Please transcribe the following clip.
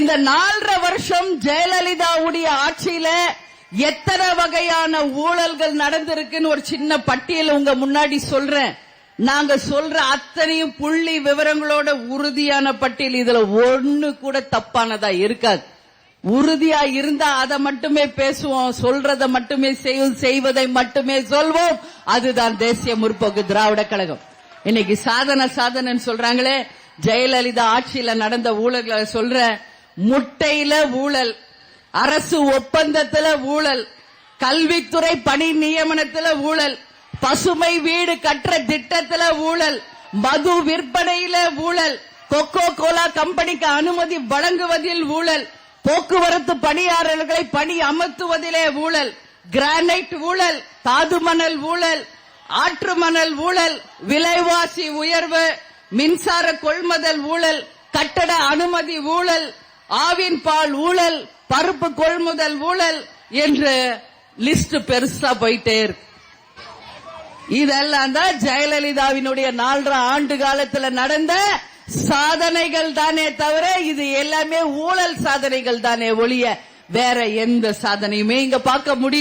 இந்த நாலரை வருஷம் ஜெயலலிதாவுடைய ஆட்சியில எத்தனை வகையான ஊழல்கள் நடந்திருக்குன்னு ஒரு சின்ன பட்டியல் உங்க முன்னாடி சொல்றேன். நாங்க சொல்ற அத்தனையும் புள்ளி விவரங்களோட உறுதியான பட்டியல் இதுல ஒண்ணு கூட தப்பானதா இருக்காது. உறுதியா இருந்தா அதை மட்டுமே பேசுவோம் சொல்றதை மட்டுமே செய்யும் செய்வதை மட்டுமே சொல்வோம். அதுதான் தேசிய முற்போக்கு திராவிட கழகம். இன்னைக்கு சாதனை சாதனைன்னு சொல்றாங்களே ஜெயலலிதா ஆட்சியில நடந்த ஊழல்களை சொல்றேன் முட்டையில ஊழல் அரசு ஒப்பந்தத்துல ஊழல் கல்வித்துறை பணி நியமனத்துல ஊழல் பசுமை வீடு கட்டுற திட்டத்துல ஊழல் மது விற்பனையில ஊழல் கொக்கோ கோலா கம்பெனிக்கு அனுமதி வழங்குவதில் ஊழல் போக்குவரத்து பணியாளர்களை பணி அமர்த்துவதிலே ஊழல் கிரானைட் ஊழல் தாது மணல் ஊழல் ஆற்று மணல் ஊழல் விலைவாசி உயர்வு மின்சார கொள்முதல் ஊழல் கட்டட அனுமதி ஊழல் ஆவின் பால் ஊழல் பருப்பு கொள்முதல் ஊழல் என்று லிஸ்ட் பெருசா போயிட்டே இருக்கு. இதெல்லாம் தான் ஜெயலலிதாவினுடைய நாலரை ஆண்டு காலத்துல நடந்த சாதனைகள் தானே தவிர இது எல்லாமே ஊழல் சாதனைகள் தானே ஒழிய வேற எந்த சாதனையுமே இங்க பார்க்க முடியல.